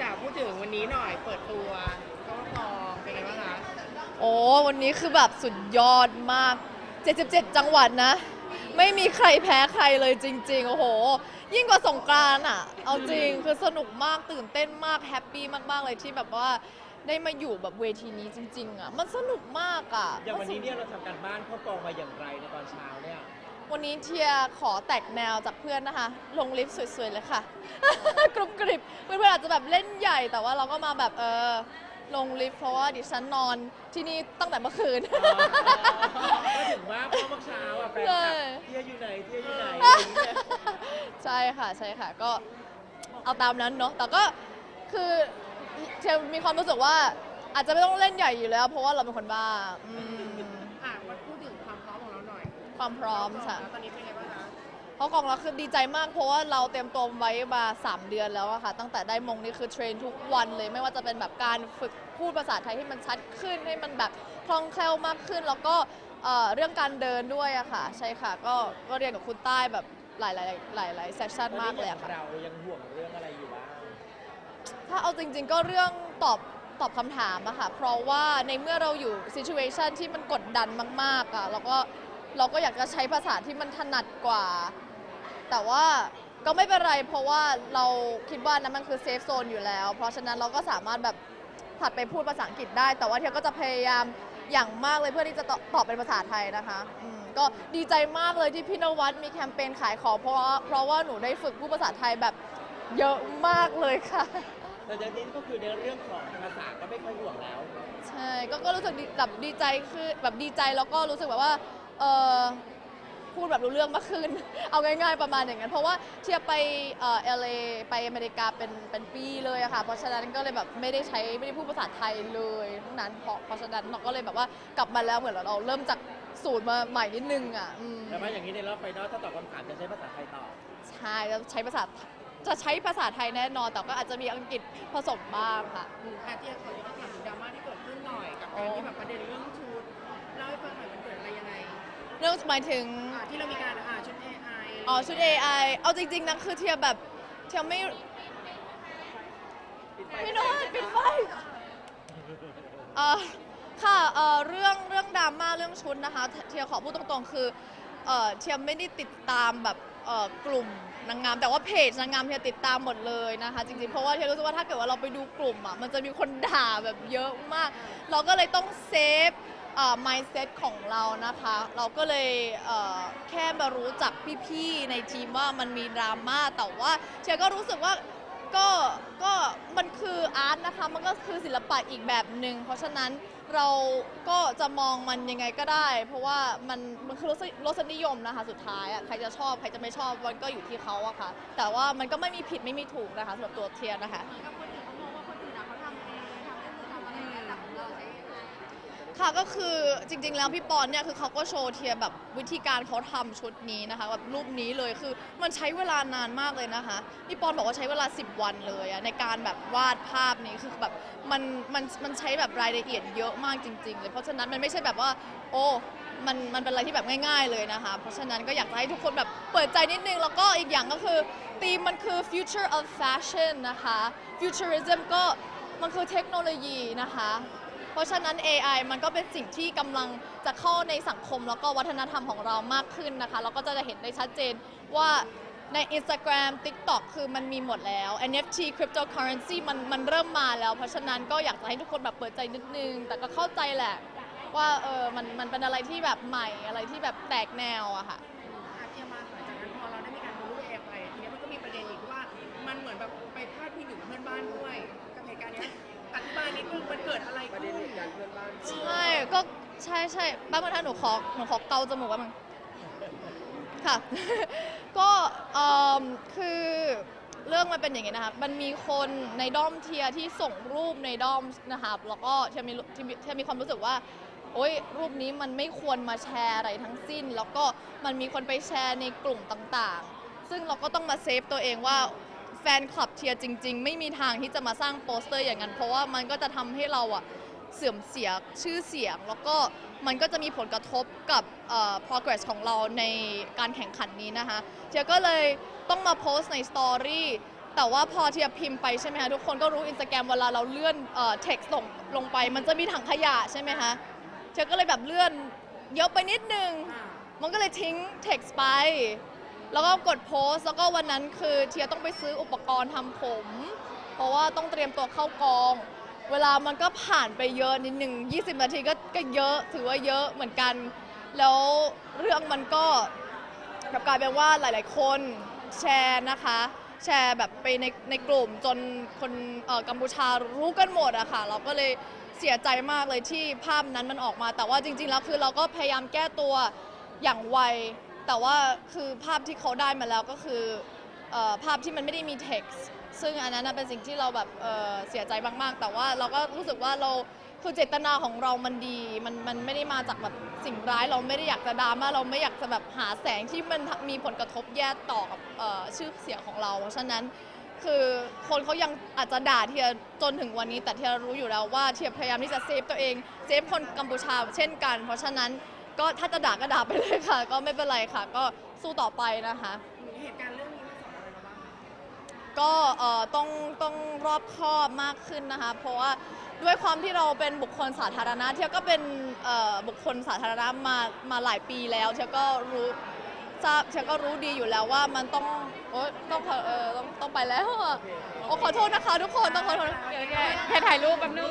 จ๋าพูดถึงวันนี้หน่อยเปิดตัวก็ทองเป็นไงบ้างคะโอ้วันนี้คือแบบสุดยอดมาก 77 จังหวัดนะ ไม่มีใครแพ้ใครเลยจริง ๆ โอ้โห ยิ่งกว่าสงกรานต์อะ เอาจริงคือสนุกมากตื่นเต้นมากแฮปปี้มากๆเลยที่แบบว่าได้มาอยู่แบบเวทีนี้จริง ๆ อะ มันสนุกมากอะอย่างวันนี้เนี่ยเราทำการบ้านเข้ากองมาอย่างไรในตอนเช้าเนี่ย วันนี้เทียขอแตกแนวจากเพื่อนนะคะ ลงลิฟต์สวยๆเลยค่ะ กรุบกริบเพื่อนๆอาจจะแบบเล่นใหญ่แต่ว่าเราก็มาแบบเออลงลิฟต์เพราะว่าดิฉันนอนที่นี่ตั้งแต่เมื่อคืน ก็ถึงว่าเพราะเมื่อเช้าอะแฟนคลับใช่เที่ยวอยู่ไหนเที่ยวอยู่ไหนอะไรอย่างเงี้ยใช่ค่ะใช่ค่ะก็เอาตามนั้นเนาะแต่ก็คือเชลมีความรู้สึกว่าอาจจะไม่ต้องเล่นใหญ่อยู่แล้ว เพราะว่าเราเป็นคนบ้าอืม อะมาพูด ความพร้อมค่ะแล้วตอนนี้เป็นไงบ้างคะเพราะกองเราคือดีใจมาก เพราะว่าเราเตรียมตัวไว้มา 3 เดือนแล้วอะค่ะ ตั้งแต่ได้มงนี่คือเทรนทุกวันเลยไม่ว่าจะเป็นแบบการฝึกพูดภาษาไทยให้มันชัดขึ้นให้มันแบบคล่องแคล่วมากขึ้น แล้วก็เอ่อเรื่องการเดินด้วยอะค่ะ ใช่ค่ะ ก็ก็เรียนกับคุณใต้แบบหลายๆหลายหลายเซสชันมากเลยอะค่ะ เรายังห่วงเรื่องอะไรอยู่บ้างถ้าเอาจริง ๆ ก็เรื่องตอบตอบคำถามอะค่ะ เพราะว่าในเมื่อเราอยู่ซิจูเอชันที่มันกดดันมากๆอะเราก็ เราก็อยากจะใช้ภาษาที่มันถนัดกว่า แต่ว่าก็ไม่เป็นไร เพราะว่าเราคิดว่านั้นมันคือเซฟโซนอยู่แล้ว เพราะฉะนั้นเราก็สามารถแบบผัดไปพูดภาษาอังกฤษได้ แต่ว่าเทียก็จะพยายามอย่างมากเลยเพื่อที่จะตอบตอบเป็นภาษาไทยนะคะอืมก็ดีใจมากเลยที่พี่นวัดมีแคมเปญขายของเพราะว่าเพราะว่าหนูได้ฝึกพูดภาษาไทยแบบเยอะมากเลยค่ะ แต่จากนี้ก็คือในเรื่องของภาษาก็ไม่ค่อยห่วงแล้ว ใช่ก็ก็รู้สึกดีแบบดีใจคือแบบดีใจแล้วก็รู้สึกแบบว่า เออพูดแบบรู้เรื่องมากขึ้น เอาง่ายๆประมาณอย่างนั้น เพราะว่าเทียบไปเอ่อเอลไปอเมริกาเป็นเป็นปีเลยอะค่ะ เพราะฉะนั้นก็เลยแบบไม่ได้ใช้ไม่ได้พูดภาษาไทยเลยทั้งนั้นเพราะเพราะฉะนั้นเราก็เลยแบบว่ากลับมาแล้วเหมือนเราเริ่มจากศูนย์มาใหม่นิดนึงอะอืมแล้วมาอย่างนี้ในรอบไฟนอลถ้าตอบคำถามจะใช้ภาษาไทยตอบใช่จะใช้ภาษาจะใช้ภาษาไทยแน่นอน แต่ก็อาจจะมีอังกฤษผสมบ้างค่ะอืมอะเที่ยขอที่ต้องถามถึงดราม่าที่เกิดขึ้นหน่อยกับการที่แบบประเด็นเรื่องชุดเล่าให้ฟังหน่อยมันเกิดอะไรยังไง เรื่องหมายถึง อะที่เรามีการอ่าชุด AI อ๋อชุด AI เอาจริง ๆนะคือเทียแบบเทียไม่ไม่นอนปิดไฟเอ่อค่ะเอ่อเรื่องเรื่องดราม่าเรื่องชุดนะคะเทียขอพูดตรงๆ คือเอ่อเทียไม่ได้ติดตามแบบเอ่อกลุ่มนางงาม แต่ว่าเพจนางงามเทียติดตามหมดเลยนะคะจริงๆเพราะว่าเทียรู้สึกว่าถ้าเกิดว่าเราไปดูกลุ่มอะมันจะมีคนด่าแบบเยอะมาก เราก็เลยต้องเซฟ เอ่อ mindset ของเรานะคะ เราก็เลยเอ่อแค่มารู้จักพี่ๆในทีมว่ามันมีดราม่าแต่ว่าเทียร์ก็รู้สึกว่าก็ก็มันคืออาร์ตนะคะ มันก็คือศิลปะอีกแบบหนึ่งเพราะฉะนั้นเราก็จะมองมันยังไงก็ได้ เพราะว่ามันมันคือรสรสนิยมนะคะ สุดท้ายอะใครจะชอบใครจะไม่ชอบมันก็อยู่ที่เขาอะค่ะ แต่ว่ามันก็ไม่มีผิดไม่มีถูกนะคะสำหรับตัวเทียนนะคะค่ ค่ะก็คือจริง ๆ แล้วพี่ปอนเนี่ยคือเขาก็โชว์เทียแบบวิธีการเขาทำชุดนี้นะคะแบบรูปนี้เลยคือมันใช้เวลานานมากเลยนะคะพี่ปอนบอกว่าใช้เวลา 10 วันเลยอะในการแบบวาดภาพนี้คือแบบมันมันมันใช้แบบรายละเอียดเยอะมากจริง ๆ เลย เพราะฉะนั้นมันไม่ใช่แบบว่า โอ้มันมันเป็นอะไรที่แบบง่าย ๆเลยนะคะ เพราะฉะนั้นก็อยากจะให้ทุกคนแบบเปิดใจนิดนึง แล้วก็อีกอย่างก็คือธีมมันคือ future of fashion นะคะ futurism ก็มันคือเทคโนโลยีนะคะ ราะฉะนั้น AI มันก็เป็นสิ่งที่กำลังจะเข้าในสังคม แล้วก็วัฒนธรรมของเรามากขึ้นนะคะเราก็จะเห็นได้ชัดเจนว่าใน Instagram TikTok คือมันมีหมดแล้ว NFT cryptocurrency มันมันเริ่มมาแล้ว เพราะฉะนั้นก็อยากจะให้ทุกคนแบบเปิดใจนิดนึง แต่ก็เข้าใจแหละว่าเออมันมันเป็นอะไรที่แบบใหม่อะไรที่แบบแตกแนวอะค่ะ อาเทียมาหลังจากนั้นพอเราได้มีการรู้เอไปทีนี้มันก็มีประเด็นอีกว่า มันเหมือนแบบไปพาดพิงถึงเพื่อนบ้านด้วยกับเหตุการณ์เนี้ยอธิบายนิดนึงมันเกิดอะไร เพื่อนบ้านใช่ก็ใช่ใช่แป๊บนึงถ้าหนูขอหนูขอเกาจมูกบนึงค่ะ ก็เอิ่มคือเรื่องมันเป็นอย่างงี้นะคะมันมีคนในด้อมเทียที่ส่งรูปในด้อมนะคะแล้วก็เทียมีเทียมีเทียมีความรู้สึกว่า โอ๊ยรูปนี้มันไม่ควรมาแชร์อะไรทั้งสิ้น แล้วก็มันมีคนไปแชร์ในกลุ่มต่างๆ ซึ่งเราก็ต้องมาเซฟตัวเองว่าแฟนคลับเทียร์จริง ๆ ไม่มีทางที่จะมาสร้างโปสเตอร์อย่างนั้น เพราะว่ามันก็จะทำให้เราอะ เสื่อมเสียชื่อเสียง แล้วก็มันก็จะมีผลกระทบกับเอ่อ progress ของเราในการแข่งขันนี้นะคะเทียก็เลยต้องมาโพสต์ในสตอรี่แต่ว่าพอเทียบพิมพ์ไปใช่ไหมคะทุกคนก็รู้อินสตาแกรมเวลาเราเลื่อนเอ่อ text ลงลงไป มันจะมีถังขยะใช่ไหมคะเทียก็เลยแบบเลื่อนเยอะไปนิดนึงอ่ามันก็เลยทิ้ง text ไป แล้วก็กดโพสต์แล้วก็วันนั้นคือเทียต้องไปซื้ออุปกรณ์ทำผม เพราะว่าต้องเตรียมตัวเข้ากอง เวลามันก็ผ่านไปเยอะนิดหนึ่ง20 นาทีก็ก็เยอะถือว่าเยอะเหมือนกัน แล้วเรื่องมันก็กลับกลายเป็นว่าหลาย ๆ คนแชร์นะคะ แชร์แบบไปในในกลุ่มจนคนเอ่อกัมพูชารู้กันหมดอะค่ะ เราก็เลยเสียใจมากเลยที่ภาพนั้นมันออกมา แต่ว่าจริง ๆ แล้วคือเราก็พยายามแก้ตัวอย่างไวแต่ว่าคือภาพที่เขาได้มาแล้วก็คือ เอ่อภาพที่มันไม่ได้มี text ซึ่งอันนั้นนะเป็นสิ่งที่เราแบบเอ่อเสียใจมาก ๆ แต่ว่าเราก็รู้สึกว่าเราคือเจตนาของเรามันดี มันมันไม่ได้มาจากแบบสิ่งร้าย เราไม่ได้อยากจะดราม่าเราไม่อยากจะแบบหาแสงที่มันมีผลกระทบแย่ต่อกับเอ่อชื่อเสียงของเรา เพราะฉะนั้นคือคนเขายังอาจจะด่าเทียจนถึงวันนี้ แต่เทียรู้อยู่แล้วว่าเทียพยายามที่จะเซฟตัวเองเซฟคนกัมพูชาเช่นกัน เพราะฉะนั้นก็ถ้าจะด่าก็ด่าไปเลยค่ะ ก็ไม่เป็นไรค่ะ ก็สู้ต่อไปนะคะ เหตุการณ์ ก็เอ่อต้องต้องรอบคอบมากขึ้นนะคะ เพราะว่าด้วยความที่เราเป็นบุคคลสาธารณะเทียก็เป็นเอ่อบุคคลสาธารณะมามาหลายปีแล้วเทียก็รู้ทราบเทียก็รู้ดีอยู่แล้วว่ามันต้องโอ๊ยต้องขอเออต้องต้องไปแล้วอะโอ้ขอโทษนะคะ ทุกคนต้องขอโทษเดี๋ยวแค่ถ่ายรูปแป๊บนึง